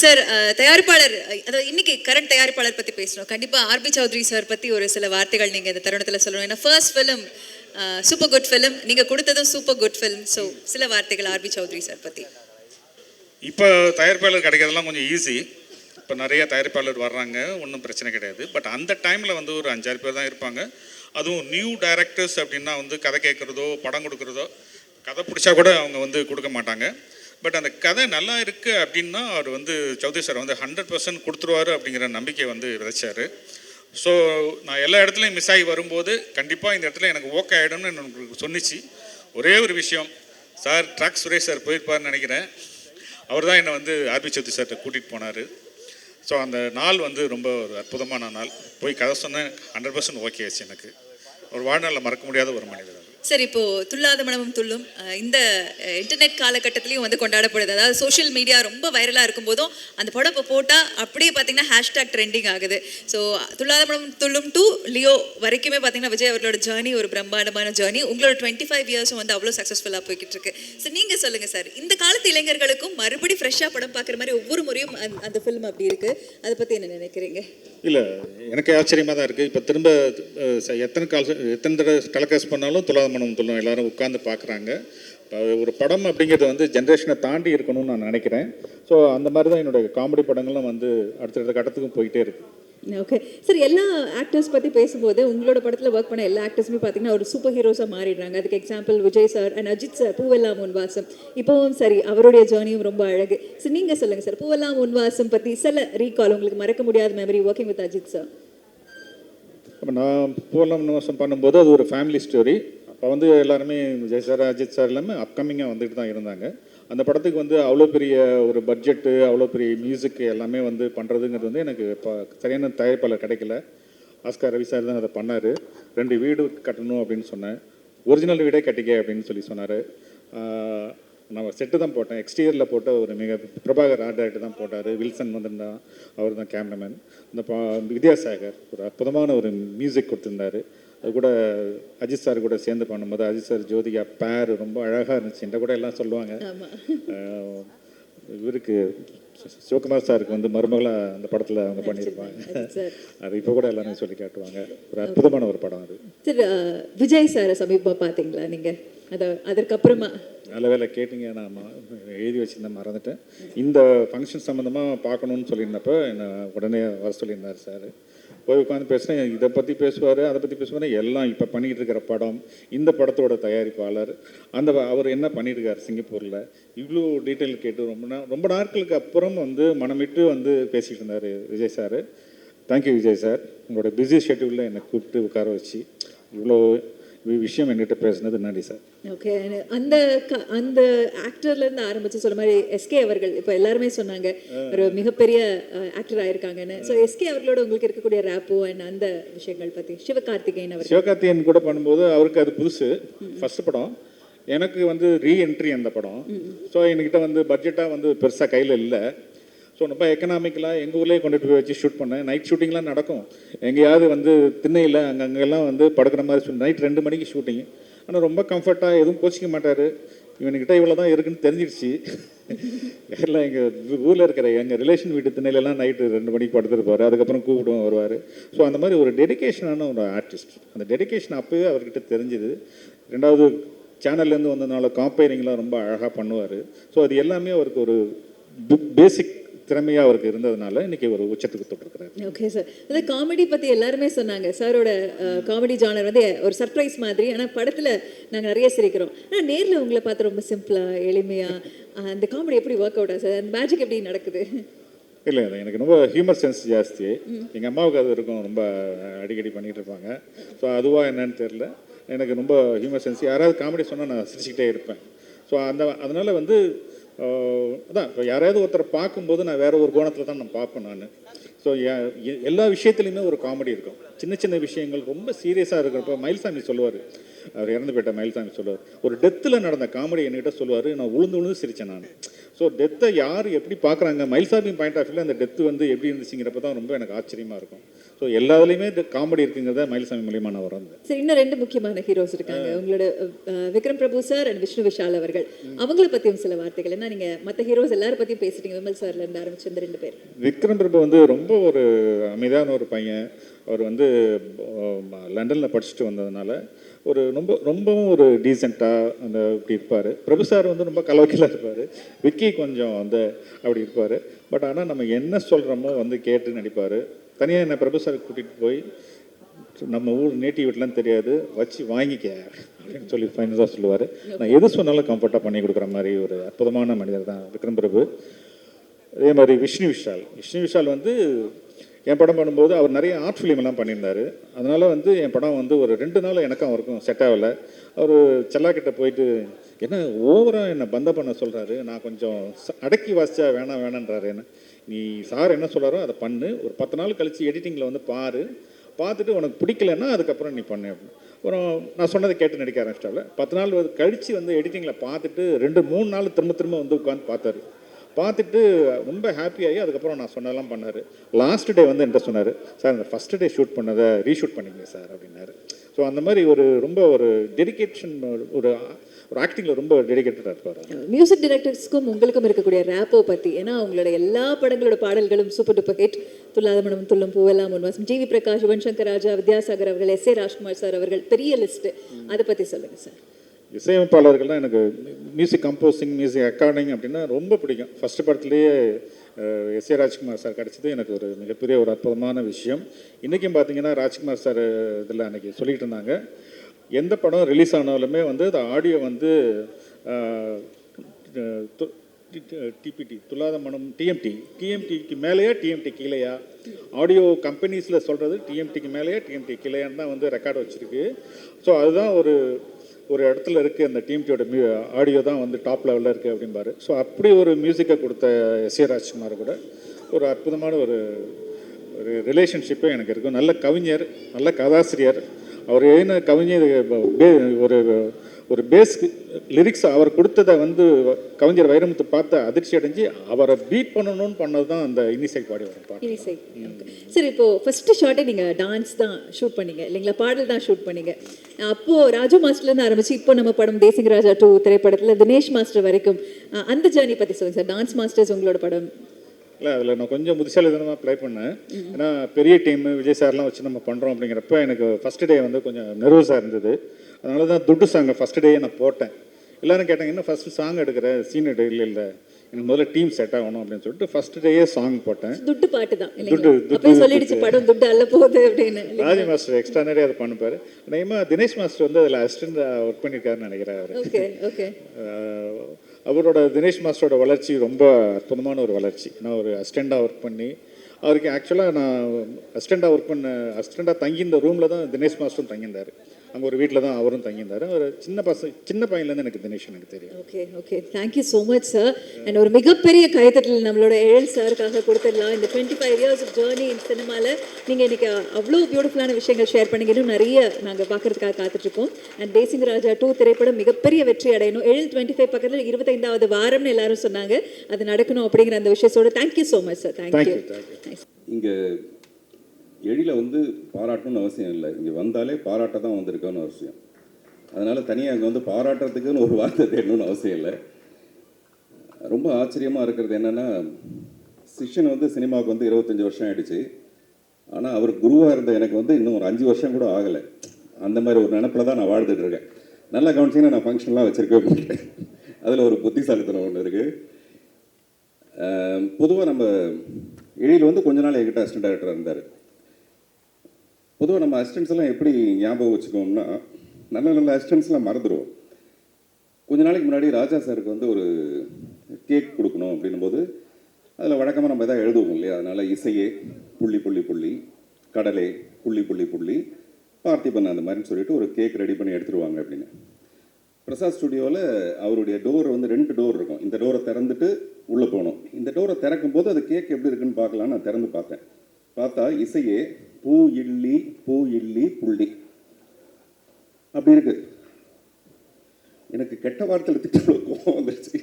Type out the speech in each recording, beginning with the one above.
Sir uh, தயாரிப்பாளர் அதாவது இன்னைக்கு கரண்ட் தயாரிப்பாளர் பத்தி பேசணும் கண்டிப்பா ஆர்பி சௌத்ரி சார் பத்தி ஒரு சில வார்த்தைகள் நீங்க இந்த தருணத்துல சொல்லணும். ஏன்னா first film super good film நீங்க கொடுத்ததும் சூப்பர் குட் ஃபிலிம் ஸோ சில வார்த்தைகள் ஆர்பி சௌத்ரி சார் பத்தி. இப்போ தயாரிப்பாளர் கிடைக்கிறதெல்லாம் கொஞ்சம் ஈஸி இப்போ நிறைய தயாரிப்பாளர் வர்றாங்க ஒன்றும் பிரச்சனை கிடையாது. பட் அந்த டைமில் வந்து ஒரு அஞ்சாறு பேர் தான் இருப்பாங்க. அதுவும் நியூ டைரக்டர்ஸ் அப்படின்னா வந்து கதை கேட்குறதோ படம் கொடுக்குறதோ கதை பிடிச்சா கூட அவங்க வந்து கொடுக்க மாட்டாங்க. பட் அந்த கதை நல்லா இருக்குது அப்படின்னா அவர் வந்து சௌத்ரி சார் வந்து ஹண்ட்ரட் பர்சன்ட் கொடுத்துருவாரு அப்படிங்கிற நம்பிக்கை வந்து விதைச்சார். ஸோ நான் எல்லா இடத்துலையும் மிஸ் ஆகி வரும்போது கண்டிப்பாக இந்த இடத்துல எனக்கு ஓகே ஆகிடும்னு எனக்கு சொன்னிச்சு. ஒரே ஒரு விஷயம் சார் ட்ராக் சுரேஷ் சார் போயிருப்பாருன்னு நினைக்கிறேன். அவர் தான் என்னை வந்து ஆர்பி சௌத்ரி சார்கிட்ட கூட்டிகிட்டு போனார். ஸோ அந்த நாள் வந்து ரொம்ப ஒரு அற்புதமான நாள். போய் கதை சொன்னேன் ஹண்ட்ரட் பர்சன்ட் ஓகே ஆச்சு எனக்கு. ஒரு வாழ்நாளில் மறக்க முடியாத ஒரு மனிதர். சார் இப்போ துல்லாத மனமும் துள்ளும். இந்த இன்டர்நெட் காலகட்டத்திலையும் வந்து கொண்டாடப்படுது. அதாவது சோஷியல் மீடியா ரொம்ப வைரலாக இருக்கும்போதும் அந்த படம் இப்போ போட்டால் அப்படியே பார்த்தீங்கன்னா ஹேஷ்டாக் ட்ரெண்டிங் ஆகுது. So Thullatha Manam Thullum to Leo வரைக்குமே பார்த்தீங்கன்னா விஜய் அவர்களோட ஜேர்னி ஒரு பிரம்மாண்டமான ஜேர்னி உங்களோட டுவெண்ட்டி ஃபைவ் இயர்ஸும் வந்து அவ்வளோ சக்ஸஸ்ஃபுல்லாக போய்கிட்டு இருக்கு ஸோ நீங்கள் சொல்லுங்கள் சார் இந்த காலத்து இளைஞர்களுக்கும் மறுபடி ஃப்ரெஷ்ஷாக படம் பார்க்குற மாதிரி ஒவ்வொரு முறையும் அந்த- ஃபிலிம் அப்படி இருக்கு. அதை பற்றி என்ன நினைக்கிறீங்க? இல்லை எனக்கு ஆச்சரியமாக தான் இருக்குது இப்போ திரும்ப எத்தனை கால் எத்தனை தடவை டெலகாஸ்ட் பண்ணாலும் துலாத மனம் துள்ளும் எல்லாரும் உட்காந்து பார்க்குறாங்க. ஒரு படம் அப்படிங்கிறது வந்து ஜென்ரேஷனை தாண்டி இருக்கணும்னு நான் நினைக்கிறேன். ஸோ அந்த மாதிரி தான் என்னுடைய காமெடி படங்களும் வந்து அடுத்தடுத்த கட்டத்துக்கும் போயிட்டே இருக்கு. ஓகே சார் எல்லா ஆக்டர்ஸ் பற்றி பேசும்போது உங்களோட படத்தில் ஒர்க் பண்ண எல்லா ஆக்டர்ஸுமே பார்த்தீங்கன்னா ஒரு சூப்பர் ஹீரோஸாக மாறிடுறாங்க. அதுக்கு example Vijay sir and Ajith sir Poovellam Unvasam இப்போவும் சரி அவருடைய ஜேர்னியும் ரொம்ப அழகு. ஸோ நீங்கள் சொல்லுங்கள் சார் பூவெல்லாம் உன்வாசம் பற்றி சில ரீகால் உங்களுக்கு மறக்க முடியாத memory working with Ajith sir நான் பூலம் நிவாசம் பண்ணும்போது அது ஒரு ஃபேமிலி ஸ்டோரி அப்போ வந்து எல்லாருமே விஜய் சார் அஜித் சார் எல்லாமே அப்கமிங்காக வந்துட்டு தான் இருந்தாங்க. அந்த படத்துக்கு வந்து அவ்வளோ பெரிய ஒரு பட்ஜெட்டு அவ்வளோ பெரிய மியூசிக் எல்லாமே வந்து பண்ணுறதுங்கிறது வந்து எனக்கு இப்போ சரியான தயாரிப்பாளர் கிடைக்கல. ஆஸ்கார் ரவி சார் தான் அதை பண்ணார். ரெண்டு வீடு கட்டணும் அப்படின்னு சொன்னேன். ஒரிஜினல் வீடே கட்டிக்க அப்படின்னு சொல்லி சொன்னார். நான் செட்டு தான் போட்டேன். எக்ஸ்டீரியரில் போட்ட ஒரு மிக பிரபாகர் ஆர்ட் ஆகிட்டு தான் போட்டார். வில்சன் வந்திருந்தான் அவர் தான் கேமராமேன் இந்த பா வித்யாசாகர் ஒரு அற்புதமான ஒரு மியூசிக் கொடுத்துருந்தாரு. அது கூட அஜித் சார் கூட சேர்ந்து பண்ணும்போது அஜித் சார் ஜோதிகா பேர் ரொம்ப அழகாக இருந்துச்சு. என்ற கூட எல்லாம் சொல்லுவாங்க. இவருக்கு சிவகுமார் சாருக்கு வந்து மருமகளாக அந்த படத்தில் அவங்க பண்ணியிருப்பாங்க. அது இப்போ கூட எல்லாரும் சொல்லி காட்டுவாங்க. ஒரு அற்புதமான ஒரு படம் அது. சார் விஜய் சாரை சமீபமாக பார்த்தீங்களா நீங்கள் அதை அதற்கப்புறமா. நல்ல வேலை கேட்டீங்க நான் எழுதி வச்சிருந்தேன் மறந்துட்டேன். இந்த ஃபங்க்ஷன் சம்மந்தமாக பார்க்கணுன்னு சொல்லியிருந்தப்ப என்னை உடனே வர சொல்லியிருந்தார் சார். போய் உட்காந்து பேசுகிறேன் இதை பற்றி பேசுவார் அதை பற்றி பேசுவார் எல்லாம் இப்போ பண்ணிக்கிட்டு இருக்கிற படம் இந்த படத்தோட தயாரிப்பாளர் அந்த அவர் என்ன பண்ணிட்டு இருக்கார் சிங்கப்பூரில்? இவ்வளோ டீட்டெயில் கேட்டு ரொம்ப நா ரொம்ப நாட்களுக்கு அப்புறம் வந்து மனமிட்டு வந்து பேசிகிட்டு இருந்தார் Vijay sir. Thank you Vijay sir. உங்களோட பிஸி ஷெட்யூலில் என்னை கூப்பிட்டு உட்கார வச்சு இவ்வளோ விஷயம் என்கிட்ட பேசுனது நன்றி சார் ஓகே அந்த அந்த ஆக்டர்ல இருந்து ஆரம்பிச்சு சொல்ல மாதிரி எஸ்கே அவர்கள் இப்போ எல்லாருமே சொன்னாங்க ஒரு மிகப்பெரிய ஆக்டர் ஆயிருக்காங்கன்னு. ஸோ எஸ்கே அவர்களோட உங்களுக்கு இருக்கக்கூடிய ரேப்போ அண்ட் அந்த விஷயங்கள் பத்தி சிவகார்த்திகேயன் அவர் சிவகார்த்திகேயன் கூட பண்ணும்போது அவருக்கு அது புதுசு. ஃபர்ஸ்ட் படம் எனக்கு வந்து ரீஎன்ட்ரி அந்த படம். ஸோ என்கிட்ட வந்து பட்ஜெட்டாக வந்து பெருசாக கையில் இல்லை. ஸோ ரொம்ப எக்கனாமிக்கலாக எங்கள் ஊர்லேயே கொண்டுட்டு போய் வச்சு ஷூட் பண்ணேன். நைட் ஷூட்டிங்லாம் நடக்கும். எங்கேயாவது வந்து திண்ணையில் அங்கே அங்கெல்லாம் வந்து படுக்கிற மாதிரி நைட் ரெண்டு மணிக்கு ஷூட்டிங் ஆனால் ரொம்ப கம்ஃபர்ட்டாக எதுவும் கோச்சிக்க மாட்டார். இவனுக்கிட்ட இவ்வளோ தான் இருக்குன்னு தெரிஞ்சிடுச்சு. எல்லாம் எங்கள் ஊரில் இருக்கிற எங்கள் ரிலேஷன் வீட்டு திண்ணையிலலாம் நைட்டு ரெண்டு மணிக்கு படுத்துருப்பார். அதுக்கப்புறம் கூப்பிடுவோம் வருவார். ஸோ அந்த மாதிரி ஒரு டெடிகேஷனான ஒரு ஆர்டிஸ்ட் அந்த டெடிகேஷன் அப்போவே அவர்கிட்ட தெரிஞ்சுது. ரெண்டாவது சேனல்லேருந்து வந்ததுனால காம்பேரிங்லாம் ரொம்ப அழகாக பண்ணுவார். ஸோ அது எல்லாமே அவருக்கு ஒரு பேசிக் திறமையாக அவருக்கு இருந்ததுனால இன்னைக்கு ஒரு உச்சத்துக்கு தொட்டிருக்கிறார். ஓகே சார் அதாவது காமெடி பத்தி எல்லாருமே சொன்னாங்க. சாரோட காமெடி ஜானர் வந்து ஒரு சர்ப்ரைஸ் மாதிரி. ஆனா படத்துல நாங்க நிறைய சிரிக்கிறோம். ஆனா நேர்ல உங்களை பார்த்து ரொம்ப சிம்பிளா எளிமையா அஹ், அந்த காமெடி எப்படி ஒர்க் அவுட் சார் அந்த மேஜிக் எப்படி நடக்குது? இல்லை இல்லை. எனக்கு ரொம்ப ஹியூமர் சென்ஸ் ஜாஸ்தி. எங்கள் அம்மாவுக்கு அது இருக்கும். ரொம்ப அடிக்கடி பண்ணிகிட்டு இருப்பாங்க. ஸோ அதுவா என்னன்னு தெரில எனக்கு ரொம்ப ஹியூமர் சென்ஸ் யாராவது காமெடி சொன்னால் நான் சிரிச்சுக்கிட்டே இருப்பேன். ஸோ அந்த அதனால் வந்து அதான் இப்போ யாராவது ஒருத்தரை பார்க்கும்போது நான் வேற ஒரு கோணத்தில் தான் நான் பார்ப்பேன் நான். ஸோ எல்லா விஷயத்துலையுமே ஒரு காமெடி இருக்கும். சின்ன சின்ன விஷயங்கள் ரொம்ப சீரியஸாக இருக்கிறப்ப மயில்சாமி சொல்லுவார். அவர் இறந்து போயிட்ட மயில்சாமி சொல்லுவார். ஒரு டெத்தில் நடந்த காமெடி என்கிட்ட சொல்லுவார் நான் உளுந்து உளுந்து சிரித்தேன் நான். ஸோ டெத்தை யார் எப்படி பார்க்குறாங்க? மயில்சாமி பாயிண்ட் ஆஃப் வியூவில் அந்த டெத்து வந்து எப்படி இருந்துச்சுங்கிறப்ப தான் ரொம்ப எனக்கு ஆச்சரியமாக இருக்கும். ஸோ எல்லாத்துலேயுமே காமெடி இருக்குங்கிறத மயில்சாமி மூலியமாக நான் வரோம் சரி இன்னும் ரெண்டு முக்கியமான ஹீரோஸ் இருக்காங்க. உங்களோட விக்ரம் பிரபு சார் அண்ட் விஷ்ணு விஷால் அவர்கள். அவங்கள பத்தியும் சில வார்த்தைகள். ஏன்னா நீங்க மத்த ஹீரோஸ் எல்லாரும் பத்தியும் பேசிட்டீங்க. விமல் சார்ல இருந்து ஆரம்பிச்சு இந்த ரெண்டு பேர். விக்ரம் பிரபு வந்து ரொம்ப ஒரு அமைதியான ஒரு பையன். அவர் வந்து லண்டனில் படிச்சுட்டு வந்ததுனால ஒரு ரொம்ப ரொம்பவும் ஒரு டீசெண்டாக அந்த இப்படி இருப்பார். பிரபு சார் வந்து ரொம்ப கலவக்கிலாக இருப்பார். விக்கி கொஞ்சம் வந்து அப்படி இருப்பார். பட் ஆனால் நம்ம என்ன சொல்கிறோமோ வந்து கேட்டு நடிப்பார். தனியாக என்னை பிரபு கூட்டிகிட்டு போய் நம்ம ஊர் நேட்டிவ் வீட்லாம் தெரியாது வச்சு வாங்கிக்க அப்படின்னு சொல்லி ஃபைனலாக சொல்லுவார். நான் எது சொன்னாலும் கம்ஃபர்ட்டாக பண்ணி கொடுக்குற மாதிரி ஒரு அற்புதமான மனிதர் தான் விக்ரம் பிரபு. அதே மாதிரி விஷ்ணு விஷால். விஷ்ணு விஷால் வந்து என் படம் பண்ணும்போது அவர் நிறைய ஆர்ட் ஃபிலிம் எல்லாம் பண்ணியிருந்தாரு. அதனால் வந்து என் படம் வந்து ஒரு ரெண்டு நாள் எனக்கும் அவருக்கும் செட் ஆகலை. அவர் செல்லாக்கிட்ட போயிட்டு என்ன ஓவராக என்னை பந்த பண்ண சொல்கிறாரு நான் கொஞ்சம் அடக்கி வாசிச்சா வேணாம் வேணான்றாரு என்ன. நீ சார் என்ன சொல்கிறாரோ அதை பண்ணு. ஒரு பத்து நாள் கழித்து எடிட்டிங்கில் வந்து பாரு. பார்த்துட்டு உனக்கு பிடிக்கலன்னா அதுக்கப்புறம் நீ பண்ணு அப்படின்னு. அப்புறம் நான் சொன்னதை கேட்டு நடிக்க ஆரம்பிச்சிட்டாவில் பத்து நாள் வந்து கழித்து வந்து எடிட்டிங்கில் பார்த்துட்டு ரெண்டு மூணு நாள் திரும்ப திரும்ப வந்து உட்காந்து பார்த்தாரு. பார்த்துட்டு ரொம்ப ஹாப்பியாகி அதுக்கப்புறம் நான் சொன்னதெல்லாம் பண்ணார். லாஸ்ட் டே வந்து என்கிட்ட சொன்னார். சார் இந்த ஃபஸ்ட் டே ஷூட் பண்ணதை ரீஷூட் பண்ணிங்க சார் அப்படின்னாரு. ஸோ அந்த மாதிரி ஒரு ரொம்ப ஒரு டெடிகேஷன் ஒரு ஒரு ஆக்டிங்கில் ரொம்ப டெடிகேட்டடாக இருப்பார். மியூசிக் டைரக்டர்ஸ்க்கும் உங்களுக்கும் இருக்கக்கூடிய ரேப்போ பத்தி ஏன்னா உங்களோட எல்லா படங்களோட பாடல்களும் super duper hit Thullatha Manam Thullum Poovellam Unvasam GV Prakash Yuvan Shankar Raja Vidyasagar அவர்கள் எஸ் ஏ ராஜ்குமார் சார் அவர்கள் பெரிய லிஸ்ட் அதை பத்தி சொல்லுங்க சார் இசையமைப்பாளர்கள்லாம் எனக்கு மியூசிக் கம்போசிங் மியூசிக் ரெக்கார்டிங் அப்படின்னா ரொம்ப பிடிக்கும். ஃபஸ்ட்டு படத்துலேயே எஸ் ஏ ராஜ்குமார் சார் கிடச்சது எனக்கு ஒரு மிகப்பெரிய ஒரு அற்புதமான விஷயம். இன்றைக்கும் பார்த்தீங்கன்னா ராஜ்குமார் சார் இதில் அன்றைக்கி சொல்லிட்டு இருந்தாங்க. எந்த படம் ரிலீஸ் ஆனாலுமே வந்து அந்த ஆடியோ வந்து டிபிடி துல்லாத மனம் டிஎம்டி டிஎம்டிக்கு மேலேயா டிஎம்டி கீழேயா? ஆடியோ கம்பெனிஸில் சொல்கிறது டிஎம்டிக்கு மேலேயா டிஎம்டி கீழேயான்னு தான் வந்து ரெக்கார்டு வச்சுருக்கு. ஸோ அதுதான் ஒரு ஒரு இடத்துல இருக்குது அந்த டிஎம்டியோட மியூ ஆடியோ தான் வந்து டாப் லெவலில் இருக்குது அப்படிம்பாரு. ஸோ அப்படி ஒரு மியூசிக்கை கொடுத்த எஸ் ஏ ராஜ்குமார் கூட ஒரு அற்புதமான ஒரு ஒரு ரிலேஷன்ஷிப்பே எனக்கு இருக்கும் நல்ல கவிஞர் நல்ல கதாசிரியர். அவர் எழுதின கவிஞர் பே- ஒரு ஒரு பேஸ் லிரிக்ஸ் அவர் கொடுத்ததை வந்து கவிஞர் வைரமுத்து பார்த்து அதிர்ச்சி அடைஞ்சு அவரை பீட் பண்ணணும்னு பண்ணது தான் அந்த இன்னிசை பாடி வரும் சரி இப்போ ஃபர்ஸ்ட் ஷார்ட்டே நீங்கள் டான்ஸ் தான் ஷூட் பண்ணீங்க. இல்லைங்களா? பாடல் தான் ஷூட் பண்ணீங்க. அப்போ ராஜு மாஸ்டர்லேருந்து ஆரம்பிச்சு இப்போ நம்ம படம் தேசிங் ராஜா டூ திரைப்படத்தில் தினேஷ் மாஸ்டர் வரைக்கும் அந்த ஜேர்னி பற்றி சொல்லுங்க சார் டான்ஸ் மாஸ்டர்ஸ் உங்களோட படம். இல்லை அதில் நான் கொஞ்சம் புத்திசாலித்தனமாக ப்ளை பண்ணேன். ஏன்னா பெரிய டீம் விஜய் சார்லாம் வச்சு நம்ம பண்ணுறோம் அப்படிங்கிறப்ப எனக்கு ஃபஸ்ட் டே வந்து கொஞ்சம் நர்வஸாக இருந்தது. அதனால தான் துட்டு சாங்கை ஃபஸ்ட் டே நான் போட்டேன். எல்லாரும் கேட்டாங்க என்ன ஃபஸ்ட்டு சாங் எடுக்கிற? சீன் எடு. இல்லை இல்லை. எனக்கு முதல்ல டீம் செட் ஆகணும். அப்படின்னு சொல்லிட்டு ஃபஸ்ட் டேயே சாங் போட்டேன். துட்டு பாட்டு தான் துட்டு, துட்டு, சொல்லிடுச்சு படம் துட்டு அல்ல போகுது அப்படின்னு ராஜி மாஸ்டர் எக்ஸ்ட்ரா நிறைய அதை பண்ணுப்பார். நேமா தினேஷ் மாஸ்டர் வந்து அதில் அசிஸ்டண்டாக ஒர்க் பண்ணியிருக்காருன்னு நினைக்கிறேன் அவர். ஓகே ஓகே அவரோட தினேஷ் மாஸ்டரோட வளர்ச்சி ரொம்ப அற்புதமான ஒரு வளர்ச்சி. நான் ஒரு அசிஸ்டண்ட்டாக ஒர்க் பண்ணி அவருக்கு ஆக்சுவலாக நான் அசிஸ்டண்ட்டாக ஒர்க் பண்ண அசிஸ்டண்ட்டாக தங்கியிருந்த ரூமில் தான் தினேஷ் மாஸ்டரும் தங்கியிருந்தார். அங்கே ஒரு வீட்டில் தான் அவரும் தங்கியிருந்தார். ஒரு சின்ன பசங்க சின்ன பையன்லேருந்து எனக்கு தினேஷ் எனக்கு தெரியும். Okay okay thank you so much sir and ஒரு மிகப்பெரிய கைத்தட்டல் நம்மளோட எழில் சாருக்காக கொடுத்துடலாம். இந்த twenty five years of journey in சினிமாவில் நீங்கள் இன்னைக்கு அவ்வளோ பியூட்டிஃபுல்லான விஷயங்கள் ஷேர் பண்ணீங்க இன்னும் நிறைய நாங்கள் பார்க்கறதுக்காக காத்துட்ருக்கோம். அண்ட் தேசிங் ராஜா டூ திரைப்படம் மிகப்பெரிய வெற்றி அடையணும். எழில் டுவெண்ட்டி ஃபைவ் பக்கத்தில் இருபத்தைந்தாவது வாரம்னு எல்லாரும் சொன்னாங்க. அது நடக்கணும் அப்படிங்கிற அந்த விஷயத்தோட thank you so much sir thank you இங்கே எழில வந்து பாராட்டணும்னு அவசியம் இல்லை. இங்கே வந்தாலே பாராட்ட தான் வந்திருக்கோன்னு அவசியம். அதனால் தனியாக அங்கே வந்து பாராட்டுறதுக்குன்னு ஒரு வார்த்தை தேடணும்னு அவசியம் இல்லை. ரொம்ப ஆச்சரியமாக இருக்கிறது என்னென்னா சிஷ்யன் வந்து சினிமாவுக்கு வந்து இருபத்தஞ்சி வருஷம் ஆயிடுச்சு. ஆனால் அவர் குருவாக இருந்த எனக்கு வந்து இன்னும் ஒரு அஞ்சு வருஷம் கூட ஆகலை. அந்த மாதிரி ஒரு நினப்பில் தான் நான் வாழ்ந்துட்டு இருக்கேன். நல்லா கவனிச்சிங்கன்னா நான் ஃபங்க்ஷன்லாம் வச்சுருக்கவே மாட்டேன். அதில் ஒரு புத்திசாலித்தனம் ஒன்று இருக்குது பொதுவாக நம்ம எழில் வந்து கொஞ்ச நாள் என்கிட்ட அசிஸ்டன்ட் டைரக்டர் இருந்தார். பொதுவாக நம்ம அசிஸ்டன்ஸ் எல்லாம் எப்படி ஞாபகம் வச்சுக்கோம்னா நல்ல நல்ல அசிஸ்டன்ஸ்லாம் மறந்துடுவோம் கொஞ்ச நாளைக்கு முன்னாடி ராஜா சாருக்கு வந்து ஒரு கேக் கொடுக்கணும் அப்படின்னும் போது அதில் வழக்கமாக நம்ம எதாவது எழுதுவோம் இல்லையா? அதனால் இசையே புள்ளி புள்ளி புள்ளி கடலே புள்ளி புள்ளி புள்ளி பார்த்திபன் அந்த மாதிரின்னு சொல்லிட்டு ஒரு கேக் ரெடி பண்ணி எடுத்துருவாங்க அப்படின்னு. பிரசாத் ஸ்டுடியோவில் அவருடைய டோர் வந்து ரெண்டு டோர் இருக்கும். இந்த டோரை திறந்துட்டு உள்ளே போகணும். இந்த டோரை திறக்கும் போது அது கேக் எப்படி இருக்குன்னு பார்க்கலான்னு நான் திறந்து பார்த்தேன். பார்த்தா இசையே பூ இல்லி பூ இல்லி புள்ளி. அப்படி இருக்கு. எனக்கு கெட்ட வார்த்தையில் திட்டம் கோபம் வந்துருச்சு.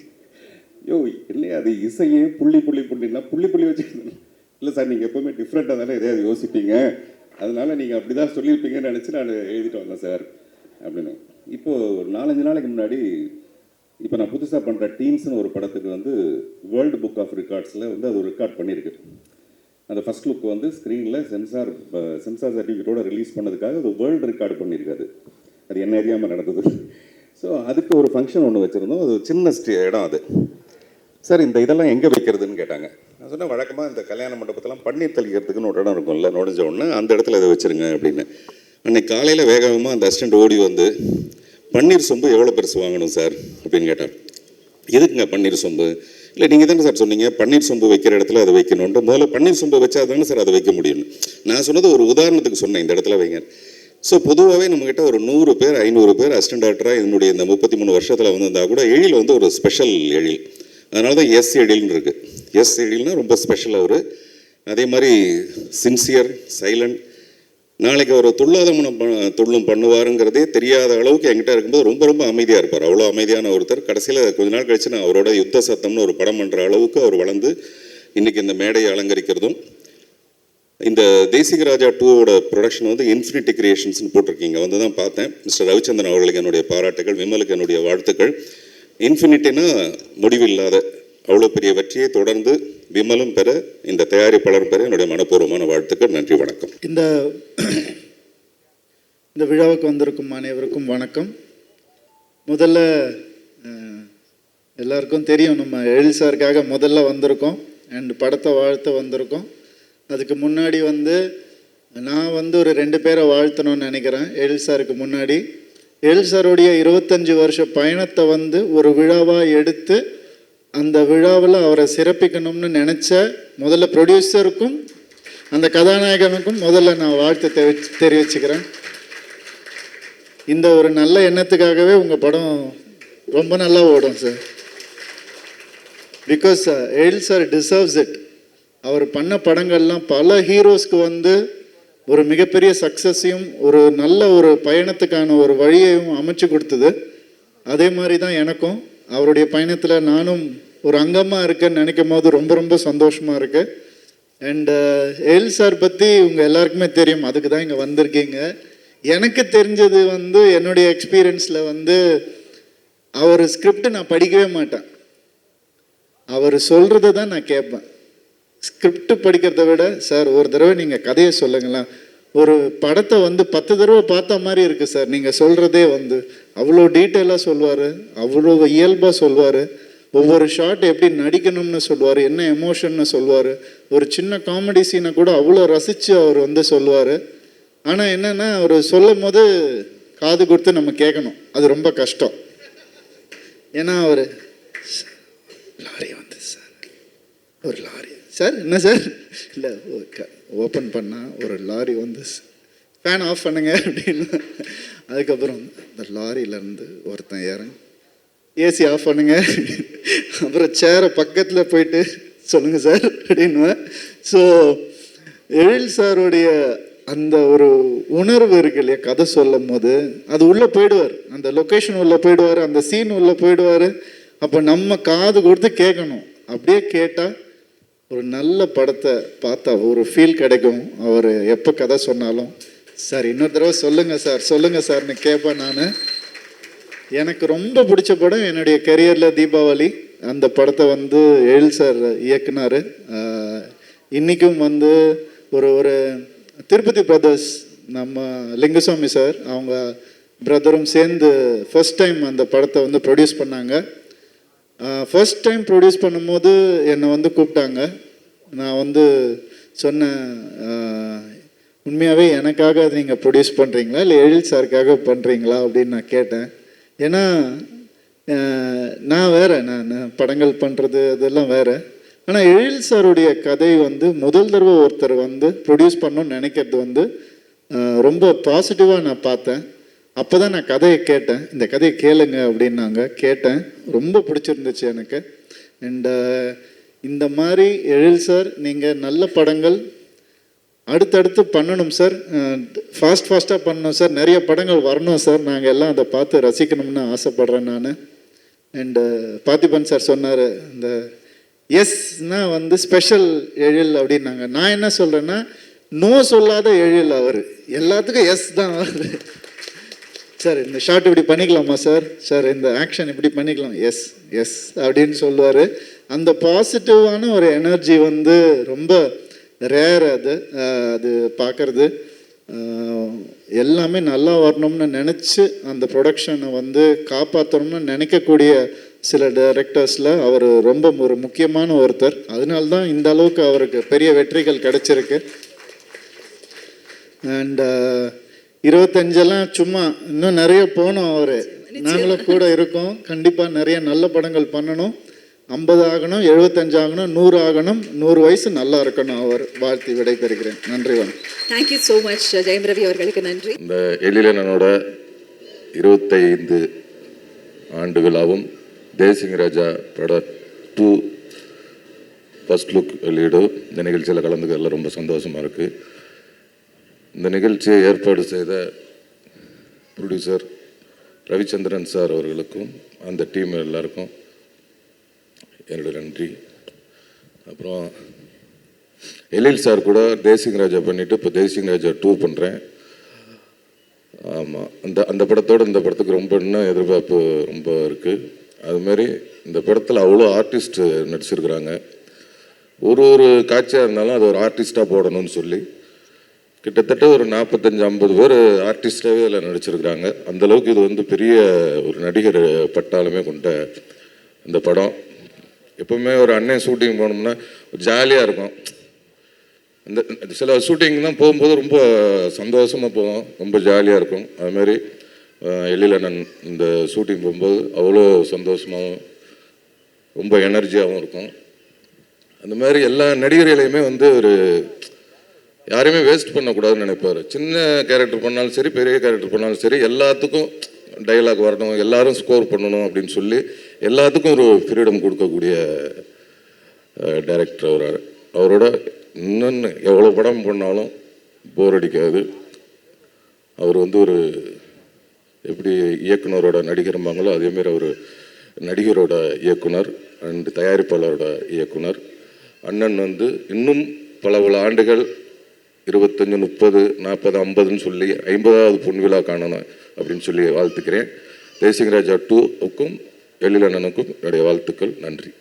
யோ இல்லையா அது இசையே புள்ளி புள்ளி புள்ளின்னா புள்ளி புள்ளி வச்சுருந்தேன் இல்லை சார் நீங்கள் எப்போவுமே டிஃப்ரெண்ட்டாக தானே எதையாவது யோசிப்பீங்க. அதனால் நீங்கள் அப்படி தான் சொல்லியிருப்பீங்கன்னு நினச்சி நான் எழுதிட்டு வந்தேன் சார் அப்படின்னு. இப்போது ஒரு நாலஞ்சு நாளைக்கு முன்னாடி இப்போ நான் புதுசாக பண்ணுற டீம்ஸ்னு ஒரு படத்துக்கு வந்து வேர்ல்டு புக் ஆஃப் ரெக்கார்ட்ஸில் வந்து அது ரெக்கார்ட் பண்ணியிருக்கு. அந்த ஃபர்ஸ்ட் லுக் வந்து ஸ்க்ரீனில் சென்சார் சென்சார் சர்டிஃபிகேட்டோட ரிலீஸ் பண்ணதுக்காக அது வேர்ல்டு ரெக்கார்டு பண்ணியிருக்காது அது என்ன அறியாமல் நடந்தது? ஸோ அதுக்கு ஒரு ஃபங்க்ஷன் ஒன்று வச்சுருந்தோம். அது சின்ன ஸ்டே- இடம் அது. சார் இந்த இதெல்லாம் எங்கே வைக்கிறதுன்னு கேட்டாங்க. நான் சொன்னேன் வழக்கமாக இந்த கல்யாண மண்டபத்தெல்லாம் பன்னீர் தெளிக்கிறதுக்குன்னு ஒரு இடம் இருக்கும்ல நுழைஞ்ச உடனே அந்த இடத்துல இதை வச்சுருங்க அப்படின்னு. அன்னைக்கு காலையில் வேகமாக அந்த அசிஸ்டண்ட் ஓடி வந்து பன்னீர் சொம்பு எவ்வளோ பெருசு வாங்கணும் சார் அப்படின்னு கேட்டார் எதுக்குங்க பன்னீர் சொம்பு? இல்லை நீங்கள் தானே சார் சொன்னீங்க பன்னீர் சொம்பு வைக்கிற இடத்துல அதை வைக்கணுன்ட்டு முதல்ல பன்னீர் சொம்பு வச்சா தானே சார் அதை வைக்க முடியும். நான் சொன்னது ஒரு உதாரணத்துக்கு சொன்னேன் இந்த இடத்துல வைங்க. ஸோ பொதுவாகவே நம்மக்கிட்ட ஒரு நூறு பேர் ஐநூறு பேர் அசிஸ்டன்ட் டாக்டராக என்னுடைய இந்த முப்பத்தி மூணு வருஷத்தில் வந்திருந்தா கூட எழில் வந்து ஒரு ஸ்பெஷல் எழில். அதனால தான் எஸ் எழில்னு இருக்குது எஸ் எழில்னா ரொம்ப ஸ்பெஷல் அவர். அதே மாதிரி சின்சியர் சைலண்ட் நாளைக்கு அவர் துள்ளாத மனம் துள்ளும் பண்ணுவாருங்கிறதே தெரியாத அளவுக்கு என்கிட்ட இருக்கும்போது ரொம்ப ரொம்ப அமைதியாக இருப்பார். அவ்வளோ அமைதியான ஒருத்தர். கடைசியில் கொஞ்ச நாள் கழிச்சு நான் அவரோட யுத்த சத்தம்னு ஒரு படம் பண்ணுற அளவுக்கு அவர் வளர்ந்து இன்னைக்கு இந்த மேடையை அலங்கரிக்கிறதும் இந்த தேசிக ராஜா டூவோட ப்ரொடக்ஷன் வந்து இன்ஃபினிட்டி கிரியேஷன்ஸ்னு போட்டிருக்கீங்க வந்து தான் பார்த்தேன். மிஸ்டர் ரவிச்சந்திரன் அவர்களுக்கு என்னுடைய பாராட்டுகள் விமலுக்கு என்னுடைய வாழ்த்துக்கள். இன்ஃபினிட்டினா முடிவில்லாத அவ்வளோ பெரிய வெற்றியை தொடர்ந்து விமலும் பெற இந்த தயாரிப்பாளர் பெற என்னுடைய மனப்பூர்வமான வாழ்த்துக்கள். நன்றி வணக்கம். இந்த இந்த விழாவுக்கு வந்திருக்கும் அனைவருக்கும் வணக்கம். முதல்ல எல்லாருக்கும் தெரியும் நம்ம எழில் சாருக்காக முதல்ல வந்திருக்கோம். அண்ட் படத்தை வாழ்த்த வந்திருக்கோம். அதுக்கு முன்னாடி வந்து நான் வந்து ஒரு ரெண்டு பேரை வாழ்த்தணும்னு நினைக்கிறேன் எழில் சாருக்கு முன்னாடி. எழில் சாருடைய இருபத்தஞ்சு வருஷ பயணத்தை வந்து ஒரு விழாவாக எடுத்து அந்த விழாவில் அவரை சிறப்பிக்கணும்னு நினச்ச முதல்ல ப்ரொடியூசருக்கும் அந்த கதாநாயகனுக்கும் முதல்ல நான் வாழ்த்து தெரிவி தெரிவிச்சுக்கிறேன். இந்த ஒரு நல்ல எண்ணத்துக்காகவே உங்கள் படம் ரொம்ப நல்லா ஓடும் sir because Ezhil sir deserves it அவர் பண்ண படங்கள்லாம் பல ஹீரோஸ்க்கு வந்து ஒரு மிகப்பெரிய சக்ஸஸையும் ஒரு நல்ல ஒரு பயணத்துக்கான ஒரு வழியையும் அமைச்சு கொடுத்தது. அதே மாதிரி தான் எனக்கும். அவருடைய பயணத்தில் நானும் ஒரு அங்கமாக இருக்கேன்னு நினைக்கும் போது ரொம்ப ரொம்ப சந்தோஷமாக இருக்கு. அண்ட் எல் சார் பற்றி உங்கள் எல்லாருக்குமே தெரியும். அதுக்கு தான் இங்கே வந்திருக்கீங்க. எனக்கு தெரிஞ்சது வந்து என்னுடைய எக்ஸ்பீரியன்ஸில் வந்து அவர் ஸ்கிரிப்ட் நான் படிக்கவே மாட்டேன். அவர் சொல்கிறத தான் நான் கேட்பேன். ஸ்கிரிப்ட் படிக்கிறத விட சார் ஒரு தடவை நீங்கள் கதையை சொல்லுங்களேன். ஒரு படத்தை வந்து பத்து தடவை பார்த்த மாதிரி இருக்குது சார் நீங்கள் சொல்கிறதே வந்து அவ்வளோ டீட்டெயிலாக சொல்லுவார் அவ்வளோ இயல்பாக சொல்லுவார் ஒவ்வொரு ஷாட் எப்படி நடிக்கணும்னு சொல்லுவார் என்ன எமோஷன்னு சொல்லுவார் ஒரு சின்ன காமெடி சீனை கூட அவ்வளோ ரசித்து அவர் வந்து சொல்லுவார். ஆனால் என்னென்னா அவர் சொல்லும் போது காது கொடுத்து நம்ம கேட்கணும் அது ரொம்ப கஷ்டம். ஏன்னா அவர் லாரி வந்து சார் ஒரு லாரி சார் என்ன சார்? இல்லை ஓப்பன் பண்ணால் ஒரு லாரி வந்து ஃபேன் ஆஃப் பண்ணுங்க அப்படின்னு. அதுக்கப்புறம் இந்த லாரியிலேருந்து ஒருத்தன் இறங்கி ஏசி ஆஃப் பண்ணுங்க. அப்புறம் சேரை பக்கத்தில் போயிட்டு சொல்லுங்கள் சார் அப்படின்னுவேன் ஸோ எழில் சாருடைய அந்த ஒரு உணர்வு இருக்கு இல்லையா கதை சொல்லும் போது அது உள்ளே போயிடுவார். அந்த லொக்கேஷன் உள்ளே போயிடுவார் அந்த சீன் உள்ளே போயிடுவார். அப்போ நம்ம காது கொடுத்து கேட்கணும். அப்படியே கேட்டால் ஒரு நல்ல படத்தை பார்த்தா ஒரு ஃபீல் கிடைக்கும். அவர் எப்போ கதை சொன்னாலும். சார் இன்னொரு தடவை சொல்லுங்கள் சார் சொல்லுங்கள் சார்னு கேட்பேன் நான். எனக்கு ரொம்ப பிடிச்ச படம் என்னுடைய கெரியரில் தீபாவளி. அந்த படத்தை வந்து எழில் சார் இயக்குனார். இன்றைக்கும் வந்து ஒரு ஒரு திருப்பதி பிரதர்ஸ் நம்ம லிங்குசாமி சார் அவங்க பிரதரும் சேர்ந்து ஃபர்ஸ்ட் டைம் அந்த படத்தை வந்து ப்ரொடியூஸ் பண்ணாங்க. ஃபஸ்ட் டைம் ப்ரொடியூஸ் பண்ணும்போது என்னை வந்து கூப்பிட்டாங்க. நான் வந்து சொன்னேன் உண்மையாகவே எனக்காக அதை நீங்கள் ப்ரொடியூஸ் பண்ணுறீங்களா இல்லை எழில் சாருக்காக பண்ணுறீங்களா அப்படின்னு நான் கேட்டேன். ஏன்னா நான் வேறு நான் படங்கள் பண்ணுறது அதெல்லாம் வேறு. ஆனால் எழில் சாருடைய கதை வந்து முதல் தடவை ஒருத்தர் வந்து ப்ரொடியூஸ் பண்ணணும்னு நினைக்கிறது வந்து ரொம்ப பாசிட்டிவாக நான் பார்த்தேன். அப்போ தான் நான் கதையை கேட்டேன். இந்த கதையை கேளுங்க அப்படின்னாங்க. கேட்டேன். ரொம்ப பிடிச்சிருந்துச்சு எனக்கு. அண்ட் இந்த மாதிரி எழில் சார் நீங்கள் நல்ல படங்கள் அடுத்தடுத்து பண்ணணும் சார் ஃபாஸ்ட் ஃபாஸ்ட்டாக பண்ணணும் சார் நிறைய படங்கள் வரணும் சார் நாங்கள் எல்லாம் அதை பார்த்து ரசிக்கணும்னு ஆசைப்பட்றேன் நான். அண்டு பார்த்திபன் சார் சொன்னார் இந்த எஸ்னால் வந்து ஸ்பெஷல் எழில் அப்படின்னாங்க. நான் என்ன சொல்கிறேன்னா நோ சொல்லாத எழில் அவர். எல்லாத்துக்கும் எஸ் தான் அவர். சார் இந்த ஷாட் இப்படி பண்ணிக்கலாமா சார் சார் இந்த ஆக்ஷன் இப்படி பண்ணிக்கலாம். எஸ் எஸ் அப்படின்னு சொல்லுவார். அந்த பாசிட்டிவான ஒரு எனர்ஜி வந்து ரொம்ப ரேர் அது அது பார்க்கறது எல்லாமே நல்லா வரணும்னு நினச்சி அந்த ப்ரொடக்ஷனை வந்து காப்பாற்றணும்னு நினைக்கக்கூடிய சில டைரக்டர்ஸில் அவர் ரொம்ப ஒரு முக்கியமான ஒருத்தர். அதனால தான் இந்த அளவுக்கு அவருக்கு பெரிய வெற்றிகள் கிடைச்சிருக்கு. அண்ட் இருபத்தஞ்செல்லாம் சும்மா இன்னும் நிறைய போனோம் அவர். நாங்களும் கூட இருக்கோம். கண்டிப்பாக நிறைய நல்ல படங்கள் பண்ணணும். ஐம்பது ஆகணும் எழுபத்தஞ்சு ஆகணும் நூறு ஆகணும் நூறு வயசு நல்லா இருக்கணும் அவர் வாழ்த்தி விடைபெறுகிறேன் நன்றி வணக்கம். Thank you so much Jayam Ravi அவர்களுக்கு நன்றி. இந்த எழிலனோட இருபத்தைந்து ஆண்டு விழாவும் தேசிங் ராஜா பட டூ ஃபர்ஸ்ட் லுக் வெளியீடு இந்த நிகழ்ச்சியில் கலந்துக்கிறதுல ரொம்ப சந்தோஷமாக இருக்குது இந்த நிகழ்ச்சியை ஏற்பாடு செய்த ப்ரொடியூசர் ரவிச்சந்திரன் சார் அவர்களுக்கும் அந்த டீம் எல்லாருக்கும் என்னோட நன்றி. அப்புறம் எழில் சார் கூட தேசிங் ராஜா பண்ணிவிட்டு இப்போ தேசிங் ராஜா டூ பண்ணுறேன் ஆமாம் அந்த அந்த படத்தோட இந்த படத்துக்கு ரொம்ப இன்னும் எதிர்பார்ப்பு ரொம்ப இருக்குது அதுமாரி இந்த படத்தில் அவ்வளோ ஆர்டிஸ்ட் நடிச்சிருக்கிறாங்க. ஒரு ஒரு காட்சியாக இருந்தாலும் அது ஒரு ஆர்டிஸ்ட்டாக போடணும்னு சொல்லி கிட்டத்தட்ட ஒரு நாற்பத்தஞ்சு ஐம்பது பேர் ஆர்டிஸ்டாகவே அதில் நடிச்சிருக்கிறாங்க. அந்தளவுக்கு இது வந்து பெரிய ஒரு நடிகர் பட்டாலுமே கொண்ட இந்த படம். எப்பவுமே ஒரு அண்ணன் ஷூட்டிங் போனோம்னா ஜாலியாக இருக்கும். இந்த சில ஷூட்டிங் தான் போகும்போது ரொம்ப சந்தோஷமாக போவோம். ரொம்ப ஜாலியாக இருக்கும். அதுமாரி எழில் அண்ணன் இந்த ஷூட்டிங் போகும்போது அவ்வளோ சந்தோஷமாகவும் ரொம்ப எனர்ஜியாகவும் இருக்கும். அந்த மாதிரி எல்லா நடிகர்களையுமே வந்து ஒரு யாரையுமே வேஸ்ட் பண்ணக்கூடாதுன்னு நினைப்பாரு. சின்ன கேரக்டர் பண்ணாலும் சரி பெரிய கேரக்டர் பண்ணாலும் சரி எல்லாத்துக்கும் டைலாக் வரணும் எல்லாரும் ஸ்கோர் பண்ணணும் அப்படின்னு சொல்லி எல்லாத்துக்கும் ஒரு ஃப்ரீடம் கொடுக்கக்கூடிய டைரக்டர் அவர் அவரோட இன்னொன்று எவ்வளோ படம் பண்ணாலும் போர் அடிக்காது. அவர் வந்து ஒரு எப்படி இயக்குனரோட நடிகர்ம்பாங்களோ அதேமாரி அவர் நடிகரோட இயக்குனர் அண்ட் தயாரிப்பாளரோட இயக்குனர். அண்ணன் வந்து இன்னும் பல பல ஆண்டுகள் இருபத்தஞ்சு முப்பது நாற்பது ஐம்பதுன்னு சொல்லி ஐம்பதாவது பொன் விழா காணணும். அப்படின்னு சொல்லி வாழ்த்துக்கிறேன். தேசிங்கராஜா டூவுக்கும் எழிலண்ணனுக்கும் என்னுடைய வாழ்த்துக்கள். நன்றி.